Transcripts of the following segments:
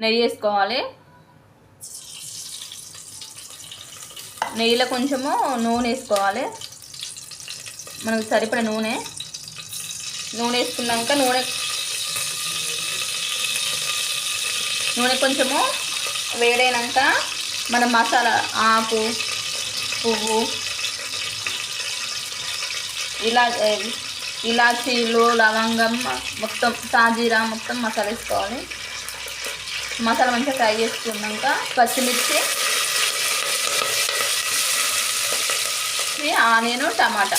నెయ్యి వేసుకోవాలి. నెయ్యిలో కొంచెము నూనె వేసుకోవాలి. మనకు సరిపడ నూనె. నూనె వేసుకున్నాక నూనె నూనె కొంచెము వేడైనాక మనం మసాలా ఆకు పువ్వు ఇలా ఇలాచీలు లవంగం మొత్తం సాజీరా మొత్తం మసాలా వేసుకోవాలి. మసాలా మంచిగా ఫ్రై చేసుకున్నాక పచ్చిమిర్చి ఆనియన్ టమాటా.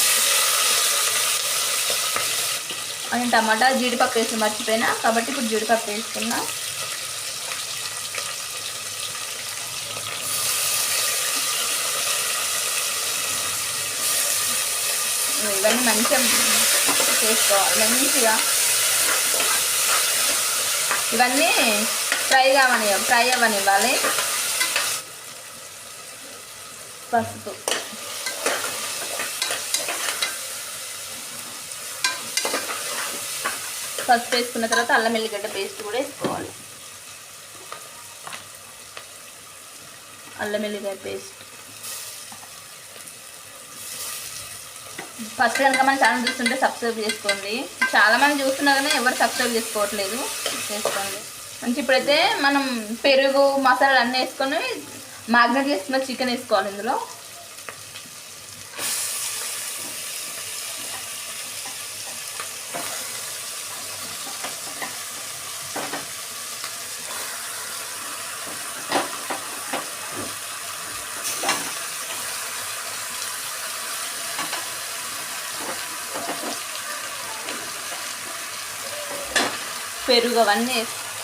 ఆనియన్ టమాటా జీడిపప్పు వేసి మర్చిపోయినా. కాబట్టి ఇప్పుడు జీడిపప్పు వేసుకున్నా. ఇవన్నీ మంచిగా చేసుకోవాలి. మంచిగా. ఇవన్నీ ఫ్రై కావని ఫ్రై అవ్వనివ్వాలి. పసుపు. పసుపు వేసుకున్న తర్వాత అల్లం ఎల్లిగడ్డ పేస్ట్ కూడా వేసుకోవాలి. అల్లం ఎల్లిగడ్డ పేస్ట్. ఫస్ట్ కనుక మన ఛానల్ చూస్తుంటే సబ్స్క్రైబ్ చేసుకోండి. చాలా మంది చూస్తున్నారు కానీ ఎవరు సబ్స్క్రైబ్ చేసుకోవట్లేదు. చేసుకోండి మంచి ఇప్పుడైతే మనం పెరుగు మసాలాలు అన్నీ వేసుకొని మ్యాగ్నెట్ చేసుకున్న చికెన్ వేసుకోవాలి ఇందులో. పెరుగు అవన్నీ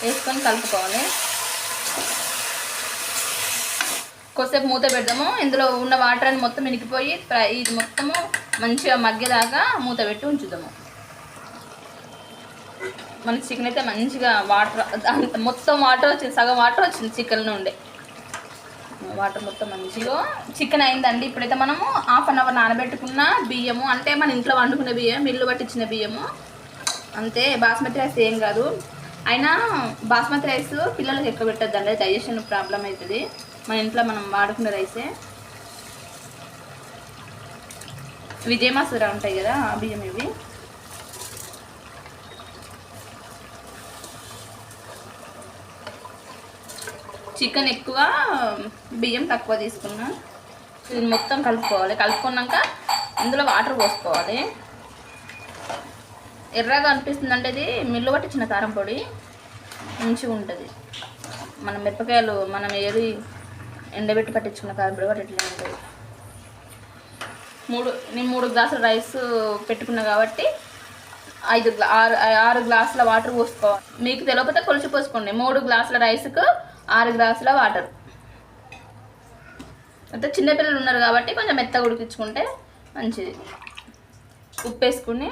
వేసుకొని కలుపుకోవాలి. కొద్దిసేపు మూత పెడదాము. ఇందులో ఉన్న వాటర్ అని మొత్తం ఇనికిపోయి ఇది మొత్తము మంచిగా మగ్గేదాకా మూత పెట్టి ఉంచుదాము. మన చికెన్ అయితే మంచిగా వాటర్ మొత్తం వాటర్ వచ్చింది. సగం వాటర్ వచ్చింది చికెన్ నుండి. వాటర్ మొత్తం మంచిగా చికెన్ అయిందండి. ఇప్పుడైతే మనము హాఫ్ అన్ అవర్ నానబెట్టుకున్న బియ్యము అంటే మన ఇంట్లో వండుకునే బియ్యం మిల్లు పట్టించిన బియ్యము. అంతే బాస్మతి రైస్ ఏం కాదు. అయినా బాస్మతి రైస్ పిల్లలకి ఎక్కువ పెట్టద్దండి డైజెషన్ ప్రాబ్లం అవుతుంది. మన ఇంట్లో మనం వాడుకున్న రైసే. విజయమాసుర ఉంటాయి కదా ఆ బియ్యం ఇవి. చికెన్ ఎక్కువ బియ్యం తక్కువ తీసుకున్నా. ఇది మొత్తం కలుపుకోవాలి. కలుపుకున్నాక ఇందులో వాటర్ పోసుకోవాలి. ఎర్రగా అనిపిస్తుంది అంటే ఇది మిల్లు పట్టించిన కారం పొడి మంచిగా ఉంటుంది. మన మిరపకాయలు మనం ఏది ఎండబెట్టి పట్టించుకున్న కారం పొడి కూడా ఇట్లా ఉంటుంది. మూడు నేను మూడు గ్లాసుల రైస్ పెట్టుకున్నా కాబట్టి ఐదు గ్లా ఆరు ఆరు గ్లాసుల వాటర్ పోసుకోవాలి. మీకు తెలియకపోతే కొలిచి పోసుకోండి. మూడు గ్లాసుల రైస్కు ఆరు గ్లాసుల వాటర్. అంటే చిన్నపిల్లలు ఉన్నారు కాబట్టి కొంచెం మెత్తగా ఉడికించుకుంటే మంచిది. ఉప్పు వేసుకుని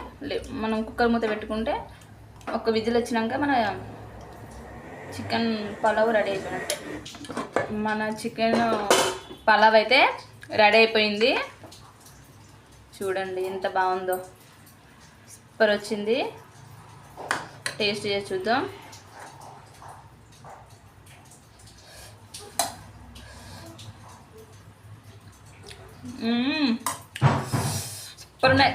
మనం కుక్కర్ మూత పెట్టుకుంటే ఒక విజిల్ వచ్చినాక మన చికెన్ పలావ్ రెడీ అయిపోయినట్టే. మన చికెన్ పలావ్ అయితే రెడీ అయిపోయింది. చూడండి ఎంత బాగుందో. సూపర్ వచ్చింది. టేస్ట్ చేసి చూద్దాం. సూపర్ ఉన్నాయి.